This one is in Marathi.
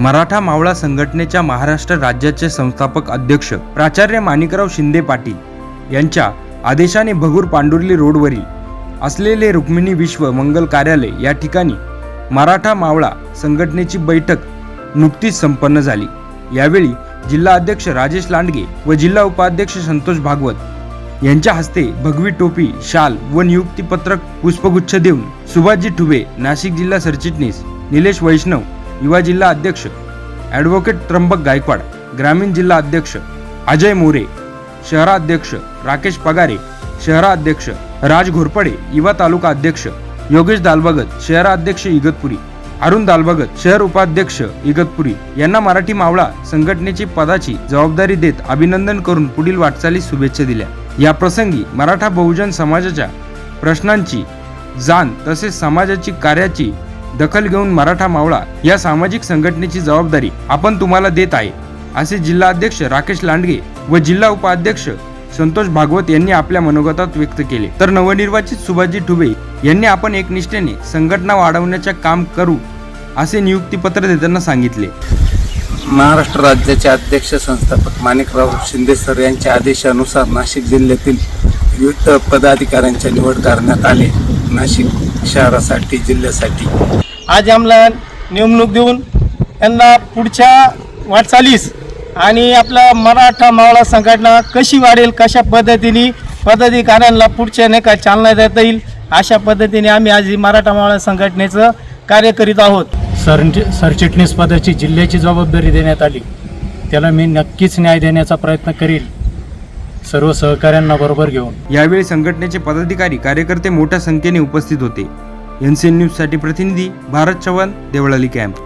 मराठा मावळा संघटनेच्या महाराष्ट्र राज्याचे संस्थापक अध्यक्ष प्राचार्य माणिकराव शिंदे पाटील यांच्या आदेशाने भगूर पांडुर्ली रोडवरील असलेले रुक्मिणी विश्व मंगल कार्यालय या ठिकाणी मराठा मावळा संघटनेची बैठक नुकतीच संपन्न झाली. यावेळी जिल्हा अध्यक्ष राजेश लांडगे व जिल्हा उपाध्यक्ष संतोष भागवत यांच्या हस्ते भगवी टोपी शाल व नियुक्तीपत्रक पुष्पगुच्छ देऊन सुभाषजी ठुबे नाशिक जिल्हा सरचिटणीस निलेश वैष्णव युवा जिल्हा अध्यक्ष ॲडव्होकेट त्र्यंबक गायकवाड ग्रामीण जिल्हा अध्यक्ष अजय मोरे शहराध्यक्ष राकेश पगारे शहराध्यक्ष राज घोरपडे युवा तालुका अध्यक्ष योगेश दालबगत शहराध्यक्ष इगतपुरी अरुण दालबगत शहर उपाध्यक्ष इगतपुरी यांना मराठी मावळा संघटनेची पदाची जबाबदारी देत अभिनंदन करून पुढील वाटचालीस शुभेच्छा दिल्या. या प्रसंगी मराठा बहुजन समाजाच्या प्रश्नांची जाण तसेच समाजाची कार्याची दखल घेऊन मराठा मावळा या सामाजिक संघटनेची जबाबदारी आपण तुम्हाला देत आहे असे जिल्हाध्यक्ष राकेश लांडगे व जिल्हा उपाध्यक्ष संतोष भागवत यांनी आपल्या मनोगतात व्यक्त केले. तर नवनिर्वाचित सुभाषजी ठुबे यांनी आपण एकनिष्ठेने संघटना वाढवण्याचे काम करू असे नियुक्तीपत्र देताना सांगितले. महाराष्ट्र राज्याचे अध्यक्ष संस्थापक माणिकराव शिंदे सर यांच्या आदेशानुसार नाशिक जिल्ह्यातील विविध पदाधिकाऱ्यांच्या निवड करण्यात आली. नाशिक शहरासाठी जिल्ह्यासाठी. आज आम्हाला नेमणूक देऊन यांना पुढच्या वाटचालीस आणि आपला मराठा मावळा संघटना कशी वाढेल कशा पद्धतीने पदाधिकाऱ्यांना पुढच्या नाही का चालना देता येईल अशा पद्धतीने आम्ही आज ही मराठा मावळा संघटनेचं कार्य करीत आहोत. सर सरचिटणीस पदाची जिल्ह्याची जबाबदारी देण्यात आली. त्याला मी नक्कीच न्याय देण्याचा प्रयत्न करील. सर्व सहकाऱ्यांना बरोबर घेऊन. यावेळी संघटनेचे पदाधिकारी कार्यकर्ते मोठ्या संख्येने उपस्थित होते. एन सी न्यूजसाठी प्रतिनिधी भारत चव्हाण देवळाली कॅम्प.